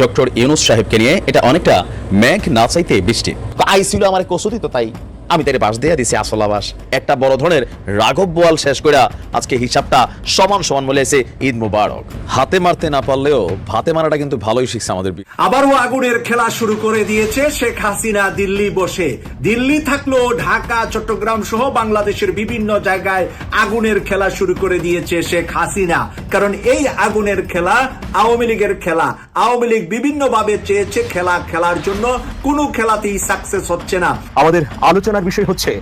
Doctor Yunus সাহেবকে নিয়ে এটা অনেকটা মেঘ না চাইতে বৃষ্টি। তো আইছিল আমার কসুতি তো তাই। আমি তাই বাস দিয়ে দিছি আসল আবাস। একটা বড় ধরনের রাঘব বোয়াল শেষ করে আজকে হিসাবটা সমান সমান বলে এসে ঈদ মুবারক। হাতে মারতে না পারলেও ভাতে মারাটা কিন্তু ভালোই শিখছে আমাদের আবারও আগুনের খেলা শুরু করে দিয়েছে শেখ হাসিনা দিল্লি বসে। দিল্লি থাকলেও ঢাকা চট্টগ্রাম সহ বাংলাদেশের বিভিন্ন জায়গায় আগুনের খেলা শুরু করে দিয়েছে শেখ হাসিনা। কারণ এই আগুনের খেলা আওয়ামী লীগের খেলা। আওয়ামী লীগ বিভিন্ন ভাবে চেয়েছে খেলা খেলার জন্য। কোনো খেলাতেই সাকসেস হচ্ছে না। আমাদের আলোচনার বিষয় হচ্ছে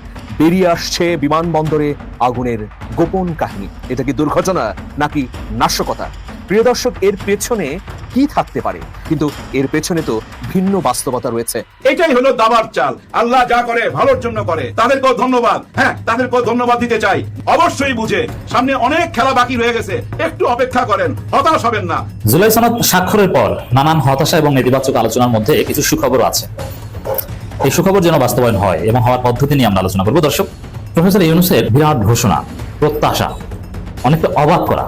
বেরিয়ে আসছে বিমানবন্দরে আগুনের গোপন কাহিনী। এটা কি দুর্ঘটনা নাকি নাশকতা? প্রিয় দর্শক এর পেছনে কি থাকতে পারে? কিন্তু এর পেছনে তো ভিন্ন বাস্তবতা রয়েছে। এটাই হলো দাবার চাল। আল্লাহ যা করে ভালোর জন্য করে। তাদেরকেও ধন্যবাদ। হ্যাঁ তাদেরকেও ধন্যবাদ দিতে চাই। অবশ্যই বুঝে সামনে অনেক খেলা বাকি রয়ে গেছে। একটু অপেক্ষা করেন হতাশ হবেন না। জুলাই সনদ স্বাক্ষরের পর নানান হতাশা এবং নেতিবাচক আলোচনার মধ্যে কিছু সুখবর আছে। এই সুখবর যেন বাস্তবায়ন হয় এবং হওয়ার পদ্ধতি নিয়ে আমরা আলোচনা করব। দর্শক, প্রফেসর ইউনুসের বিরাট ঘোষণা, প্রত্যাশা, অনেকটা অবাক করা।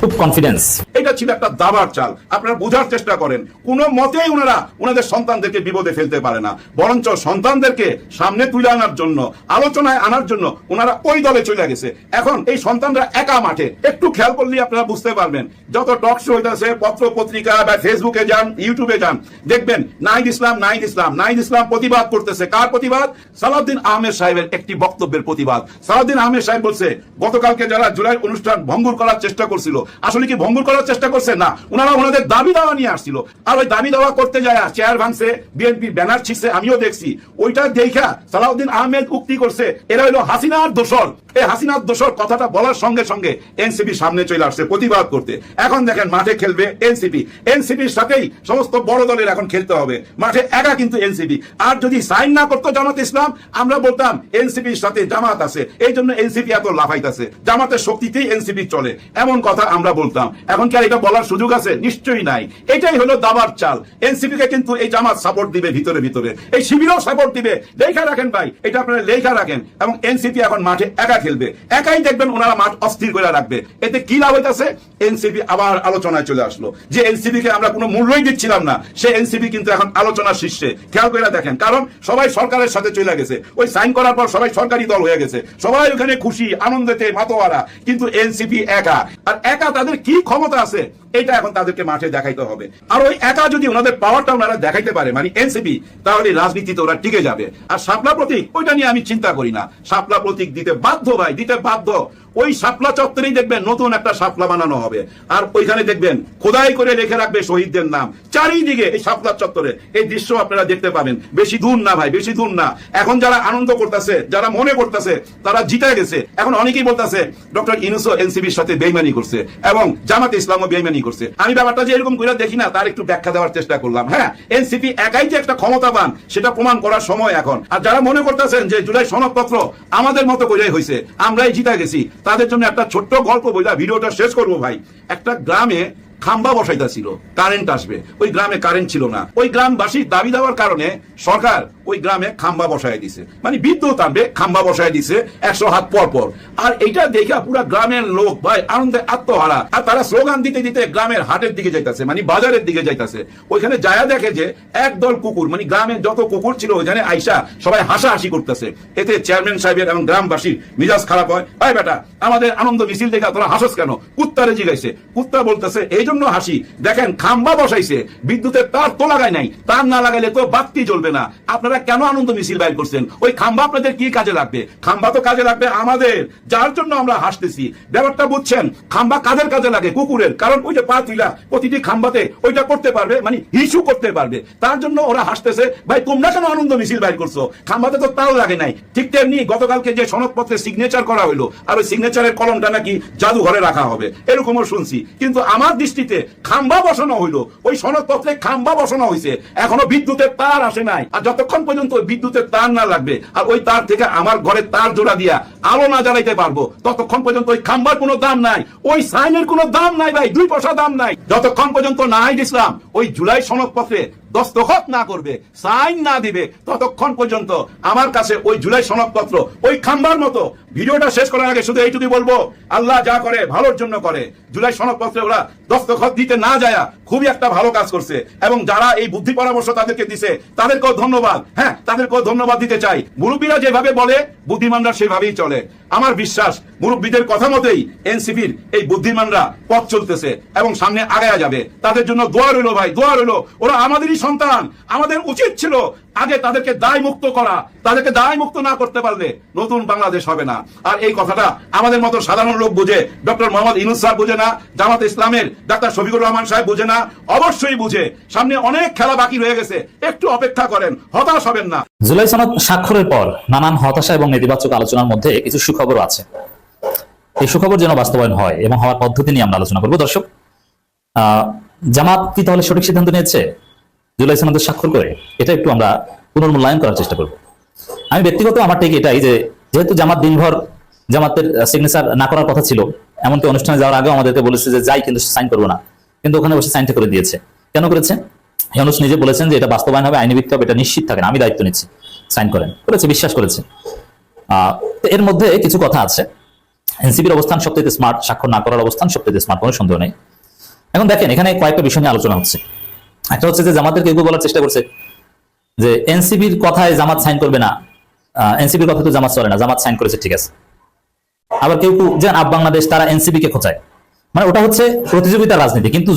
খুব কনফিডেন্স এটা ছিল একটা দাবার চাল। আপনারা বোঝার চেষ্টা করেন। কোনো মতেই ওনারা ওনাদের সন্তানদেরকে বিপদে ফেলতে পারে না। বরঞ্চ সন্তানদেরকে সামনে তুলে আনার জন্য, আলোচনায় আনার জন্য ওনারা ওই দলে চলে গেছে। এখন এই সন্তানরা একা মাঠে। একটু খেয়াল করলে আপনারা বুঝতে পারবেন। যত টক শো হইতেছে, পত্র পত্রিকা বা ফেসবুকে যান ইউটিউবে যান, দেখবেন নাইদ ইসলাম নাইদ ইসলাম নাইদ ইসলাম প্রতিবাদ করতেছে। কার প্রতিবাদ? সালাউদ্দিন আহমেদ সাহেবের একটি বক্তব্যের প্রতিবাদ। সালাউদ্দিন আহমেদ সাহেব বলছে, গতকালকে যারা জুলাই অনুষ্ঠান ভঙ্গুর করার চেষ্টা করছিল আসলে কি ভঙ্গুর করার চেষ্টা করছে? না। ওনারা ওনাদের দাবি দাওয়া নিয়ে আসছিল। আর ওই দাবি দাওয়া করতে যায় চেয়ার ভাঙছে, বিএনপি ব্যানার ছিঁড়ছে, আমিও দেখছি। ওইটা দেখা সালাউদ্দিন আহমেদ উক্তি করছে, এরা হলো হাসিনার দোষর। এই হাসিনার দোষর কথাটা বলার সঙ্গে সঙ্গে এনসিপি সামনে চলে আসছে প্রতিবাদ করতে। এখন দেখেন মাঠে খেলবে এনসিপি। এনসিপির সাথেই সমস্ত বড় দলের এখন খেলতে হবে। মাঠে একা কিন্তু এনসিপি। আর যদি সাইন না করতো জামাত ইসলাম, আমরা বলতাম এনসিপির সাথে জামাত আছে। এই জন্য এনসিপি এত লাফাইতেছে। জামাতের শক্তিতেই এনসিপি চলে। এমন কথা আমরা বলতাম। এখন কি আর এটা বলার সুযোগ আছে? নিশ্চয়ই নাই। এটাই হলো দাবার চাল। এনসিপি কে কিন্তু এই জামাত সাপোর্ট দিবে ভিতরে ভিতরে। এই শিবিরও সাপোর্ট দিবে। লেখা রাখেন ভাই, এটা আপনারা লেখা রাখেন। এবং এনসিপি এখন মাঠে একা খেলবে। একাই দেখবেন ওনারা মাঠ অস্থির করে রাখবে। এতে কি লাভ হইতাছে? এনসিপি আবার আলোচনায় চলে আসলো। যে এনসিপি কে আমরা কোনো মূল্যই দিচ্ছিলাম না, সে এনসিপি কিন্তু এখন আলোচনার শীর্ষে। খেয়াল করে দেখেন, কারণ সবাই সরকারের সাথে চলে গেছে। ওই সাইন করার পর সবাই সরকারি দল হয়ে গেছে। সবাই ওখানে খুশি আনন্দেতে মাতোয়ারা। কিন্তু এনসিপি একা। আর একা তাদের কি ক্ষমতা আছে? এটা এখন তাদেরকে মাঠে দেখাইতে হবে। আর ওই একা যদি ওনাদের পাওয়ারটা ওনারা দেখাইতে পারে মানে এনসিপি তাহলে রাজনীতিতে ওরা টিকে যাবে। আর শাপলা প্রতীক, ওইটা নিয়ে আমি চিন্তা করি না। শাপলা প্রতীক দিতে বাধ্য ভাই, দিতে বাধ্য। ওই শাপলা চত্বরেই দেখবেন নতুন একটা শাপলা বানানো হবে। আর ওইখানে দেখবেন খোদাই করে লিখে রাখবে শহীদদের নাম। চারিদিকে এই শাপলা চত্বরে। এই দৃশ্য আপনারা দেখতে পাবেন। বেশি দূর না ভাই, বেশি দূর না। এখন যারা আনন্দ করতেছে, যারা মনে করতেছে, তারা জিতে গেছে। এখন অনেকেই বলতেছে, ডক্টর ইনুসো এনসিবির সাথে বেইমানি করছে এবং জামাত ইসলামও বেইমানি করছে। আমি ব্যাপারটা যে এরকম করে দেখি না, তার একটু ব্যাখ্যা দেওয়ার চেষ্টা করলাম। হ্যাঁ এনসিপি একাই যে একটা ক্ষমতাবান, সেটা প্রমাণ করার সময় এখন। আর যারা মনে করতেছেন যে জুলাই সনদপত্র আমাদের মতো করেই হয়েছে আমরাই জিতে গেছি, তাদের জন্য একটা ছোট্ট গল্প বইলা ভিডিওটা শেষ করব ভাই। একটা গ্রামে খাম্বা বসাইতা ছিল কারেন্ট আসবে। ওই গ্রামে কারেন্ট ছিল না। ওই গ্রামবাসীর দাবি দেওয়ার কারণে সরকার ওই গ্রামে খাম্বা বসায় দিছে। মানে বিদ্যুৎ আনবে, খাম্বা বসায় দিছে, একশো হাত পর পর। আর এইটা দেখা পুরা গ্রামের লোক ভাই আনন্দে আত্মহারা। আর তারা স্লোগান দিতে দিতে গ্রামের হাটের দিকে যাইতাছে মানে বাজারের দিকে যাইতাছে। ওইখানে যায়া দেখে যে একদল কুকুর মানে গ্রামের যত কুকুর ছিল ওইখানে আইসা সবাই হাসাহাসি করতেছে। এতে চেয়ারম্যান সাহেবের এবং গ্রামবাসীর মিজাজ খারাপ হয়। ভাই বেটা, আমাদের আনন্দ মিছিল দেখা তোরা হাসস কেন? কুত্তারে জিগাইছে। কুত্তা বলতেছে এই জন্য হাসি। দেখেন, খাম্বা বসাইছে। বিদ্যুতের তার তো লাগাই নাই। তার না লাগাইলে তো বাতি জ্বলবে না। আপনারা কেন আনন্দ মিছিল বাইর করছেন? ওই খাম্বা আপনাদের কি কাজে লাগবে? খাম্বা তো কাজে লাগবে আমাদের। যার জন্য আমরা হাসতেছি। ব্যাপারটা বুঝছেন? খাম্বা কাদের কাজে লাগে? কুকুরের। কারণ ওই যে পা তুইলা, প্রতিটি খাম্বাতে ওইটা করতে পারবে মানে হিসু করতে পারবে। তার জন্য ওরা হাসতেছে, ভাই, তোমরা কেন আনন্দ মিছিল বাইর করছ? খাম্বাতে তো তাও লাগে নাই। ঠিক তেমনি গতকালকে যে সনদপত্রে সিগনেচার করা হইল, আর ওই সিগনেচারের কলমটা নাকি জাদুঘরে রাখা হবে, এরকমও শুনছি। কিন্তু আমার দৃষ্টিতে খাম্বা বসানো হইল। ওই সনদপত্রে খাম্বা বসানো হয়েছে এখনও বিদ্যুতের তার আসে নাই। আর যতক্ষণ পর্যন্ত বিদ্যুতের তার না লাগবে। আর ওই তার থেকে আমার ঘরের তার জোড়া দিয়া আলো না জ্বালাইতে পারব। ততক্ষণ পর্যন্ত ওই খাম্বার কোনো দাম নাই। ওই সাইনের কোনো দাম নাই ভাই, দুই পয়সা দাম নাই। যতক্ষণ পর্যন্ত নাহিদ ইসলাম, ওই জুলাই সনদপত্রে দস্তখত না করবে, সাইন না দিবে, ততক্ষণ পর্যন্ত আমার কাছে ওই জুলাই সনদপত্র, ওই খাম্বার মতো। ভিডিওটা শেষ করার আগে শুধু এইটুকুই বলব, আল্লাহ যা করে ভালোর জন্য করে। জুলাই সনদপত্রে ওরা দস্তখত দিতে না যায় খুবই একটা ভালো কাজ করছে। এবং যারা এই বুদ্ধি পরামর্শ তাদেরকে দিছে, তাদেরকেও ধন্যবাদ। হ্যাঁ তাদেরকেও ধন্যবাদ দিতে চাই। মুরব্বীরা যেভাবে বলে, বুদ্ধিমানরা সেভাবেই চলে। আমার বিশ্বাস, মুরব্বীদের কথা মতেই এনসিপির এই বুদ্ধিমানরা পথ চলতেছে এবং সামনে আগায়া যাবে। তাদের জন্য দোয়া রইল ভাই, দোয়া রইল। ওরা আমাদেরই সন্তান, আমাদের উচিত ছিল আগে তাদেরকে দায় মুক্ত করা, তাদেরকে দায় মুক্ত না করতে পারলে নতুন বাংলাদেশ হবে না। আর এই কথাটা আমাদের মতো সাধারণ লোক বুঝে, ডক্টর মোহাম্মদ ইনুস স্যার বুঝে না, জামাত ইসলামের ডাক্তার শফিকুর রহমান সাহেব বুঝে না, অবশ্যই বুঝে। সামনে অনেক খেলা বাকি রয়ে গেছে, একটু অপেক্ষা করেন, হতাশ হবেন না। জুলাই সনদ স্বাক্ষরের পর নানান হতাশা এবং নেতিবাচক আলোচনার মধ্যে কিছু সুখবরও আছে। এই সুখবর যেন বাস্তবায়ন হয় এবং হওয়ার পদ্ধতি নিয়ে আমরা আলোচনা করব। দর্শক জামাত কি তাহলে সঠিক সিদ্ধান্ত নিয়েছে? জুলাই সনদে স্বাক্ষর করে এটা একটু আমরা পুনর্মূল্যায়ন করার চেষ্টা করব। আমি ব্যক্তিগত আমার ঠিক এটাই যে, যেহেতু জামাত দিনভর জামাতের সিগনেচার না করার কথা ছিল, এমনকি অনুষ্ঠানে যাওয়ার আগেও আমাদেরকে বলেছে যে যাই কিন্তু সাইন করব না। কিন্তু ওখানে বসে সাইনটা করে দিয়েছে। কেন করেছে? ইউনুস নিজে বলেছেন যে এটা বাস্তবায়ন হবে, আইনি ভিত্তি হবে এটা নিশ্চিত থাকেন আমি দায়িত্ব নিচ্ছি সাইন করেন। করেছে, বিশ্বাস করেছে। এর মধ্যে কিছু কথা আছে। এনসিপির অবস্থান সবচেয়ে স্মার্ট স্বাক্ষর না করার অবস্থান সবচেয়ে স্মার্ট কোনো সন্দেহ নেই। এখন দেখেন, এখানে কয়েকটা বিষয় নিয়ে আলোচনা হচ্ছে। একটা হচ্ছে যে জামাতের কেউ কেউ বলার চেষ্টা করছে যে এনসিপির কথায় জামাত সাইন করবে না। এনসিপির কথা তো জামাত চলে না, জামাত সাইন করেছে, ঠিক আছে। আবার কেউ কেউ যেন আপ বাংলাদেশ, তারা এনসিপি কে খোঁচায়। মানে ওটা হচ্ছে প্রতিযোগিতার রাজনীতি, কিন্তু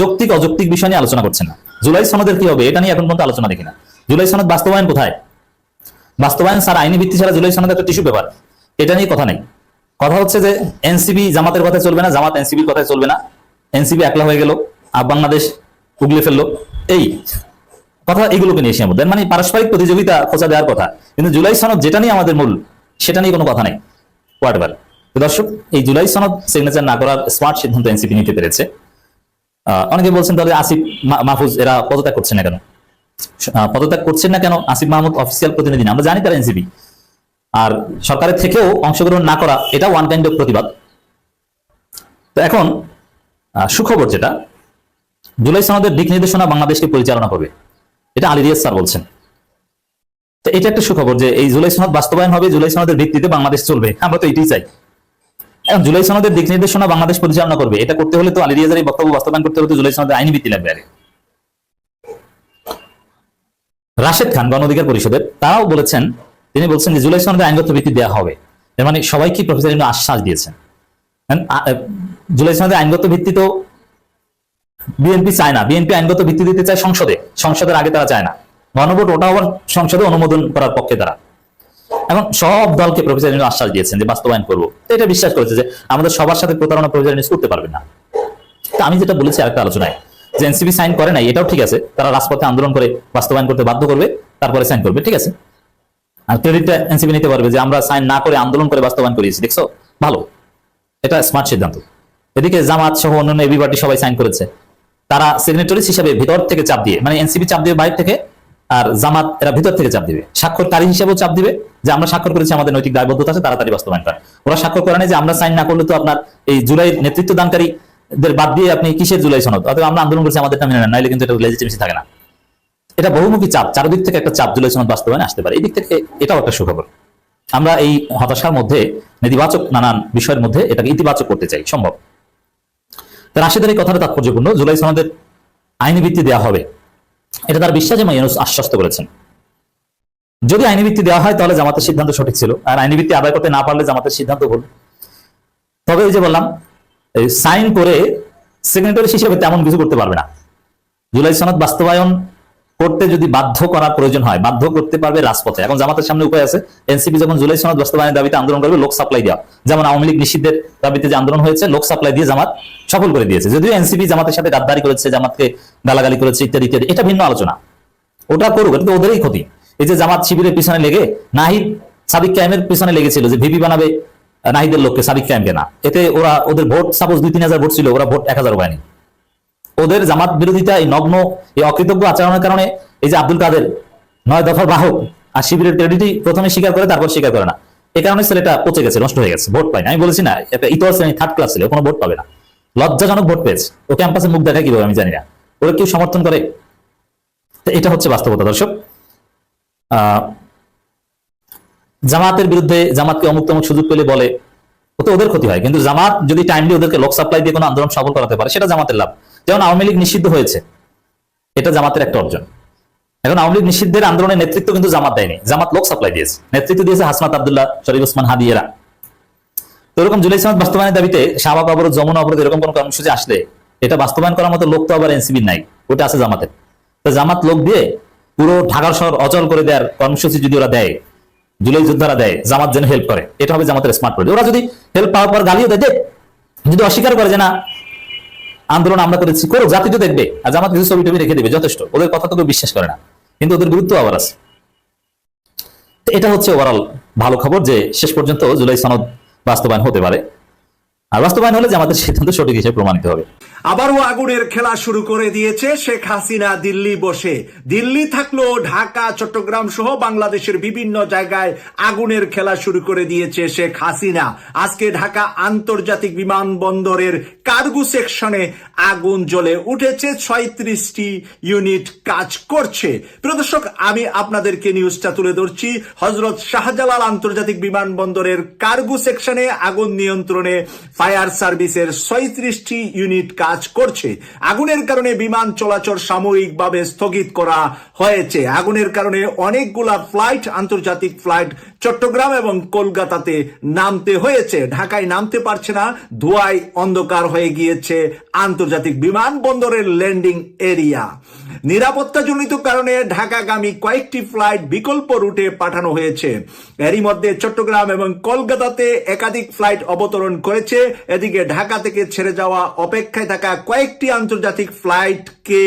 যৌক্তিক, অযৌক্তিক বিষয় নিয়ে আলোচনা করছে না। জুলাই সনদের কি হবে, এটা নিয়ে এখন পর্যন্ত আলোচনা দেখি না। জুলাই সনদ বাস্তবায়ন কোথায়? বাস্তবায়ন স্যার আইনি ভিত্তি ছাড়া জুলাই সনদ একটা টিস্যু পেপার। এটা নিয়ে কথা নেই। কথা হচ্ছে যে এনসিবি জামাতের কথায় চলবে না, জামাত এনসিবির কথায় চলবে না। এনসিবি একলা হয়ে গেল। আর বাংলাদেশ উগলে ফেলল। এই কথা এগুলোকে নিয়ে সীমাবদ্ধ এর মানে পারস্পরিক প্রতিযোগিতা খোঁচা দেওয়ার কথা। কিন্তু জুলাই সনদ যেটা নিয়ে আমাদের মূল, সেটা নিয়ে কোনো কথা নেই। হোয়াট দর্শক, এই জুলাই সনদ সিগনেচার না করার স্মার্ট সিদ্ধান্ত এনসিপি নিতে পেরেছে। অনেকে বলছেন তাহলে আসিফ মাহফুজ, এরা পদত্যাগ করছে না কেন? পদত্যাগ করছেন না কেন? আসিফ মাহমুদ অফিসিয়াল প্রতিনিধি না। আমরা জানি তারা এনসিপি। আর সরকারের থেকেও অংশগ্রহণ না করা, এটা ওয়ান কাইন্ড অফ প্রতিবাদ। তো এখন সুখবর যেটা জুলাই সনদের দিক নির্দেশনা বাংলাদেশকে পরিচালনা করবে। এটা আলী রিয়াজ স্যার বলছেন। তো এটা একটা সুখবর যে এই জুলাই সনদ বাস্তবায়ন হবে জুলাই সনদের ভিত্তিতে বাংলাদেশ চলবে। আমরা তো এটাই চাই। এখন জুলাই সনদের দিক নির্দেশনা বাংলাদেশ পরিচালনা করবে। এটা করতে হলে তো আলী রিয়াজের এই বক্তব্য বাস্তবায়ন করতে হলে তো জুলাই সনদের আইনি ভিত্তি লাগবে আগে রাশেদ খান গণ অধিকার পরিষদের তারাও বলেছেন তিনি বলছেন যে জুলাই সনদে আইনগত ভিত্তি দেওয়া হবে। এর মানে সবাইকে প্রফেসর আশ্বাস দিয়েছেন? আ, জুলাই সনদে আইনগত ভিত্তি তো বিএনপি চায় না। বিএনপি আইনগত ভিত্তি দিতে চায় সংসদে। সংসদের আগে তারা চায় না। গণভোট ওটা আবার সংসদে অনুমোদন করার পক্ষে তারা। এখন সব দলকে প্রফেসর ইউনুস আশ্বাস দিয়েছেন যে বাস্তবায়ন করব। এটা বিশ্বাস করেছে যে আমাদের সবার সাথে প্রতারণা প্রফেসর ইউনুস করতে পারবে না। তো আমি যেটা বলেছি আরেকটা আলোচনায়, যে এনসিপি সাইন করে নাই, এটাও ঠিক আছে। তারা রাজপথে আন্দোলন করে বাস্তবায়ন করতে বাধ্য করবে, তারপরে সাইন করবে, ঠিক আছে? আর ক্রেডিটটা এনসিপি নিতে পারবে যে আমরা সাইন না করে আন্দোলন করে বাস্তবায়ন করিয়েছি, দেখছ? ভালো। এটা স্মার্ট সিদ্ধান্ত। এদিকে জামাত সহ অন্যান্য এবি পার্টি সবাই সাইন করেছে। তারা সিগনেটরিজ হিসেবে ভিতর থেকে চাপ দিয়ে মানে এনসিপি চাপ দিবে বাইরে থেকে, আর জামাত এরা ভিতর থেকে চাপ দিবে। স্বাক্ষরকারী হিসেবেও চাপ দিবে যে আমরা স্বাক্ষর করেছি, আমাদের নৈতিক দায়বদ্ধতা আছে, তাড়াতাড়ি বাস্তবায়ন করেন। ওরা স্বাক্ষর করে নাই যে আমরা সাইন না করলে তো আপনার এই জুলাই নেতৃত্ব দানকারীদের বাদ দিয়ে আপনি কিসের জুলাই সনদ? অথবা আমরা আন্দোলন করছি, আমাদের মেনে নেন, নাইলে কিন্তু এটা লেজিটিমেসি থাকে না। এটা বহুমুখী চাপ, চারদিক থেকে একটা চাপ জুলাই সনদ বাস্তবায়নে আসতে পারে। এই দিক থেকে এটাও একটা সুখবর। আমরা এই হতাশার মধ্যে, নেতিবাচক নানান বিষয়ের মধ্যে এটাকে ইতিবাচক করতে চাই, সম্ভব। রাশেদের এই কথাটা তাৎপর্যপূর্ণ। জুলাই সনদের আইনি ভিত্তি দেওয়া হবে। এটা তার বিশ্বাস এবং ইউনুস আশ্বস্ত করেছেন। যদি আইনি ভিত্তি দেওয়া হয়, তাহলে জামাতের সিদ্ধান্ত সঠিক ছিল। আর আইনি ভিত্তি আদায় করতে না পারলে জামাতের সিদ্ধান্ত ভুল। তবে ওই যে বললাম সাইন করে সেক্রেটারি হিসেবে তেমন কিছু করতে পারবে না। জুলাই সনদ বাস্তবায়ন করতে যদি বাধ্য করার প্রয়োজন হয়, বাধ্য করতে পারবে রাজপথে। এখন জামাতের সামনে উপায় আছে। এনসিপি যখন জুলাই সনদ বাস্তবায়নের দাবিতে আন্দোলন করবে, লোক সাপ্লাই দেওয়া। যেমন আওয়ামী লীগ নিষিদ্ধের দাবিতে যে আন্দোলন হয়েছে, লোক সাপ্লাই দিয়ে জামাত সফল করে দিয়েছে। যদিও এনসিপি জামাতের সাথে গাদ্দারি করেছে, জামাতকে গালাগালি করেছে, ইত্যাদি ইত্যাদি, এটা ভিন্ন আলোচনা। ওটা করুক, এটা তো ওদেরই ক্ষতি। এই যে জামাত শিবিরের পিছনে লেগে, নাহিদ সাদিক ক্যামের পিছনে লেগেছিল যে ভিপি বানাবে, নাহিদের লোককে সাদিক ক্যামকে না। এতে ওরা, ওদের ভোট সাপোজ দুই তিন হাজার ভোট ছিল, ওরা ভোট এক হাজার পায়নি। ওদের জামাত বিরোধিতা এই নগ্ন এই অকৃতজ্ঞ আচরণের কারণে এই যে আব্দুল কাদের নয় দফার বাহক আর শিবিরের ক্রেডিটই প্রথমে স্বীকার করে, তারপর স্বীকার করে না। এই কারণে ছেলেটা পচে গেছে, নষ্ট হয়ে গেছে, ভোট পায়নি আমি বলেছি না, একটা ইতর শ্রেণি থার্ড ক্লাস ছিল কোনো ভোট পাবে না। লজ্জাজনক ভোট পেয়েছে। ও ক্যাম্পাসে মুখ দেখা কীভাবে আমি জানি না। ওরা কেউ সমর্থন করে? এটা হচ্ছে বাস্তবতা, দর্শক। জামাতের বিরুদ্ধে জামাতকে অমুক তমুক সুযোগ পেলে বলে তো ওদের ক্ষতি হয়। কিন্তু জামাত যদি টাইমলি ওদেরকে লোক সাপ্লাই দিয়ে কোনো আন্দোলন সফল করাতে পারে, সেটা জামাতের লাভ। যেমন আওয়ামী লীগ নিষিদ্ধ হয়েছে, এটা জামাতের একটা অর্জন। এখন আওয়ামী লীগ নিষিদ্ধের আন্দোলনের নেতৃত্ব কিন্তু জামাত দেয়নি। জামাত লোক সাপ্লাই দিয়েছে। নেতৃত্ব দিয়েছে হাসনাত আবদুল্লাহ, শরীফ ওসমান হাদি এরা তো এরকম জুলাই সমাজ বাস্তবায়নের দাবিতে শাহবাগ অবরোধ, যমুনা অবরোধ এরকম কোন কর্মসূচি আসলে এটা বাস্তবায়ন করার মতো লোক তো আবার এনসিবির নাই, ওটা আছে জামাতের। তো জামাত লোক দিয়ে পুরো ঢাকার শহর অচল করে দেওয়ার কর্মসূচি যদি ওরা দেয়, জুলাই যোদ্ধারা দেয়, জামাত যেন হেল্প করে। এটা হবে জামাতের স্মার্ট পলিসি ওরা যদি হেল্প পাওয়ার পর গালিও দেয় যদি অস্বীকার করে যে না আন্দোলন আমরা করেছি, করো জাতি তো দেখবে। আর জামাত কিছু ছবি টবি রেখে দেবে, যথেষ্ট। ওদের কথা তো বিশ্বাস করে না। কিন্তু ওদের গুরুত্ব আবার আছে। এটা হচ্ছে ওভারঅল ভালো খবর যে শেষ পর্যন্ত জুলাই সনদ বাস্তবায়ন হতে পারে। আর বাস্তবায়ন হলে যে আমাদের সিদ্ধান্ত সঠিক হিসেবে প্রমাণিত হবে। আবারও আগুনের খেলা শুরু করে দিয়েছে শেখ হাসিনা দিল্লি বসে। দিল্লি থাকলেও ঢাকা, চট্টগ্রাম সহ বাংলাদেশের বিভিন্ন জায়গায় আগুনের খেলা শুরু করে দিয়েছে শেখ হাসিনা। আজকে ঢাকা আন্তর্জাতিক বিমানবন্দরের কার্গো সেকশনে আগুন জ্বলে উঠেছে, ছয়ত্রিশটি ইউনিট কাজ করছে। প্রদর্শক আমি আপনাদেরকে নিউজটা তুলে ধরছি। হজরত শাহজালাল আন্তর্জাতিক বিমানবন্দরের কার্গো সেকশনে আগুন নিয়ন্ত্রণে ফায়ার সার্ভিসের ছয়ত্রিশটি ইউনিট কাজ করছে। আগুনের কারণে বিমান চলাচল সাময়িকভাবে স্থগিত করা হয়েছে। আগুনের কারণে অনেকগুলা ফ্লাইট, আন্তর্জাতিক ফ্লাইট চট্টগ্রাম এবং কলকাতাতে নামতে হয়েছে। ঢাকায় নামতে পারছে না, ধোয়ায় অন্ধকার হয়ে গিয়েছে আন্তর্জাতিক বিমানবন্দরের ল্যান্ডিং এরিয়া। নিরাপত্তাজনিত কারণে ঢাকাগামী কয়েকটি ফ্লাইট বিকল্প রুটে পাঠানো হয়েছে। এরই মধ্যে চট্টগ্রাম এবং কলকাতাতে একাধিক ফ্লাইট অবতরণ করেছে। এদিকে ঢাকা থেকে ছেড়ে যাওয়া অপেক্ষায় থাকা কয়েকটি আন্তর্জাতিক ফ্লাইটকে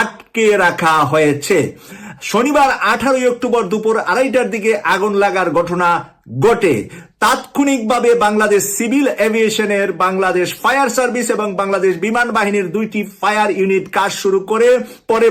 আটকে রাখা হয়েছে। শনিবার আঠারোই অক্টোবর দুপুর আড়াইটার দিকে আগুন লাগার ঘটনা ঘটে তাৎক্ষণিকভাবে বাংলাদেশ সিভিল এভিয়েশনের বাংলাদেশ ফায়ার সার্ভিস এবং বাংলাদেশ বিমান বাহিনীর দুইটি ফায়ার ইউনিট কাজ শুরু করে, পরে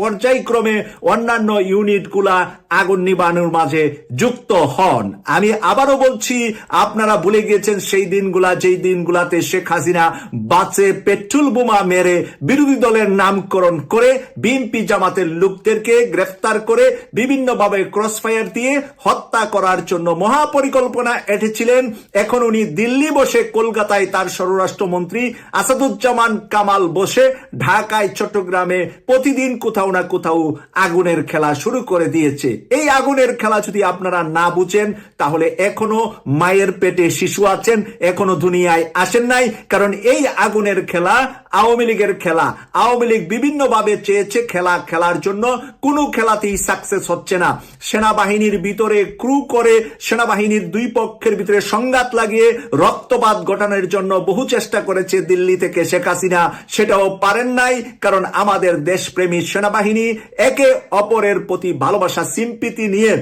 পর্যায়ক্রমে অন্যান্য ইউনিটগুলা আগুন নিবানোর মাঝে যুক্ত হন। আমি আবারও বলছি, আপনারা ভুলে গিয়েছেন সেই দিনগুলা, যেই দিনগুলাতে শেখ হাসিনা বাসে পেট্রোল বোমা মেরে বিরোধী দলের নামকরণ করে, বিএনপি জামাতের লোকদেরকে গ্রেফতার করে, বিভিন্নভাবে ক্রস ফায়ার দিয়ে হত্যা করার জন্য মহাপরিকল্পনা এঁটেছিলেন। এখন উনি দিল্লি বসে, কলকাতায় তার স্বরাষ্ট্রমন্ত্রী আসাদুজ্জামান কামাল বসে, ঢাকায়, চট্টগ্রামে প্রতিদিন কোথাও না কোথাও আগুনের খেলা শুরু করে দিয়েছে। এই আগুনের খেলা যদি আপনারা না বুঝেন, তাহলে এখনও মায়ের পেটে শিশু আছেন, এখনও দুনিয়ায় আসেন নাই, কারণ এই আগুনের খেলা আওয়ামী লীগের খেলা। আওয়ামী লীগ বিভিন্নভাবে চেয়েছে খেলা খেলার জন্য, কোনো খেলাতেই সাকসেস হচ্ছে না। সেনাবাহিনীর ভিতরে ক্রু করে সেনাবাহিনীর দুই পক্ষের ভিতরে সংঘাত লাগিয়ে রক্তপাত ঘটানোর জন্য বহু চেষ্টা করেছে দিল্লি থেকে শেখ হাসিনা। সেটাও পারেন নাই, কারণ আমাদের দেশপ্রেমী সেনাবাহিনী একে অপরের প্রতি ভালোবাসা, সিম্পিতি নিয়ে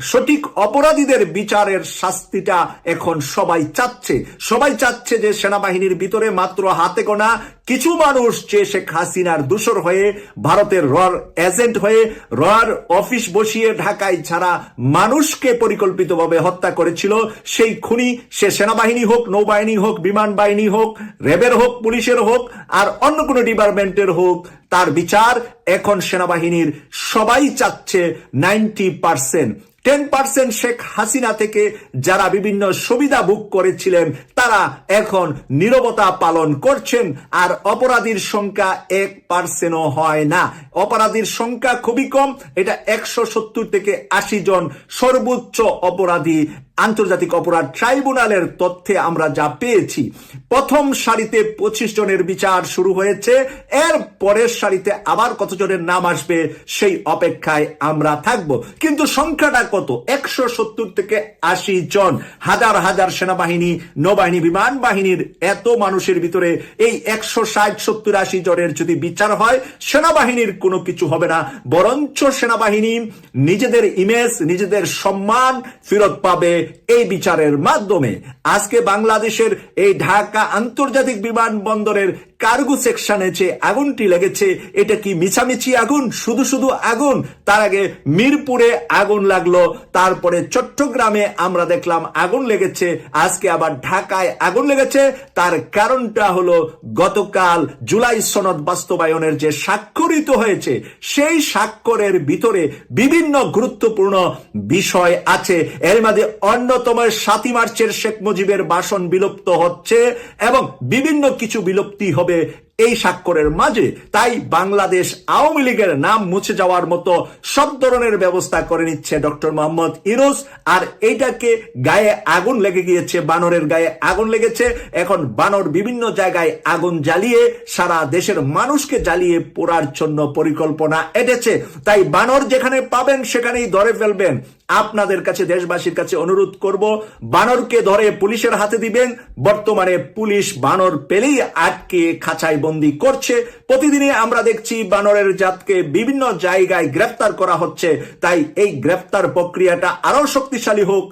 সঠিক অপরাধীদের বিচারের শাস্তিটা এখন সবাই চাচ্ছে। সবাই চাচ্ছে যে সেনাবাহিনীর ভিতরে মাত্র হাতে গোনা কিছু মানুষ যে শেখ হাসিনার দূষর হয়ে ভারতের রর এজেন্ট হয়ে রর অফিস বসিয়ে ঢাকায় ছাড়া মানুষকে পরিকল্পিতভাবে হত্যা করেছিল, সেই খুনি সে সেনাবাহিনী হোক, নৌবাহিনী হোক, বিমান বাহিনী হোক র্যাবের হোক, পুলিশের হোক, আর অন্য কোনো ডিপার্টমেন্টের হোক, তার বিচার এখন সেনাবাহিনীর সবাই চাচ্ছে ninety percent. Ten percent Sheikh Hasina থেকে যারা বিভিন্ন সুবিধা ভোগ করেছিলেন, তারা এখন নিরবতা পালন করছেন আর অপরাধীর সংখ্যা এক পার্সেন্টও হয় না। অপরাধীর সংখ্যা খুবই কম, এটা একশো সত্তর থেকে আশি জন সর্বোচ্চ অপরাধী আন্তর্জাতিক অপরাধ ট্রাইব্যুনালের তথ্যে আমরা যা পেয়েছি, প্রথম সারিতে পঁচিশ জনের বিচার শুরু হয়েছে, এর পরের সারিতে আবার কতজনের নাম আসবে সেই অপেক্ষায় আমরা থাকব। কিন্তু সংখ্যাটা কত? একশো সত্তর থেকে আশি জন। হাজার হাজার সেনাবাহিনী, নৌবাহিনী, বিমান বাহিনীর এত মানুষের ভিতরে এই একশো ষাট সত্তর আশি জনের যদি বিচার হয়, সেনাবাহিনীর কোনো কিছু হবে না। বরঞ্চ সেনাবাহিনী নিজেদের ইমেজ নিজেদের সম্মান ফেরত পাবে এই বিচারের মাধ্যমে আজকে বাংলাদেশের এই ঢাকা আন্তর্জাতিক বিমানবন্দরের কার্গো সেকশনে যে আগুনটি লেগেছে, এটা কি মিছামিছি আগুন? শুধু শুধু আগুন। তার আগে মিরপুরে আগুন লাগল। তারপরে চট্টগ্রামে আমরা দেখলাম আগুন লেগেছে। আজকে আবার ঢাকায় আগুন লেগেছে। তার কারণটা হলো গতকাল জুলাই সনদ বাস্তবায়নের যে স্বাক্ষরিত হয়েছে, সেই স্বাক্ষরের ভিতরে বিভিন্ন গুরুত্বপূর্ণ বিষয় আছে। এর মাঝে অন্যতম সাতই মার্চের শেখ মুজিবের ভাষণ বিলুপ্ত হচ্ছে এবং বিভিন্ন কিছু বিলুপ্তি হবে be এই স্বাক্ষরের মাঝে তাই বাংলাদেশ আওয়ামী লীগের নাম মুছে যাওয়ার মতো সব ধরনের ব্যবস্থা করে নিচ্ছে ডক্টর মোহাম্মদ ইনুস আর এইটাকে গায়ে আগুন লেগে গিয়েছে, বানরের গায়ে আগুন লেগেছে। এখন বানর বিভিন্ন জায়গায় আগুন জ্বালিয়ে সারা দেশের মানুষকে জ্বালিয়ে পোড়ার জন্য পরিকল্পনা এটেছে। তাই বানর যেখানে পাবেন সেখানেই ধরে ফেলবেন। আপনাদের কাছে, দেশবাসীর কাছে অনুরোধ করব, বানরকে ধরে পুলিশের হাতে দিবেন। বর্তমানে পুলিশ বানর পেলেই আটকে খাঁচায় বন্দি করছে। প্রতিদিনই আমরা দেখছি বানরের জাতকে বিভিন্ন জায়গায় গ্রেফতার করা হচ্ছে। তাই এই গ্রেফতার প্রক্রিয়াটা আরও শক্তিশালী হোক।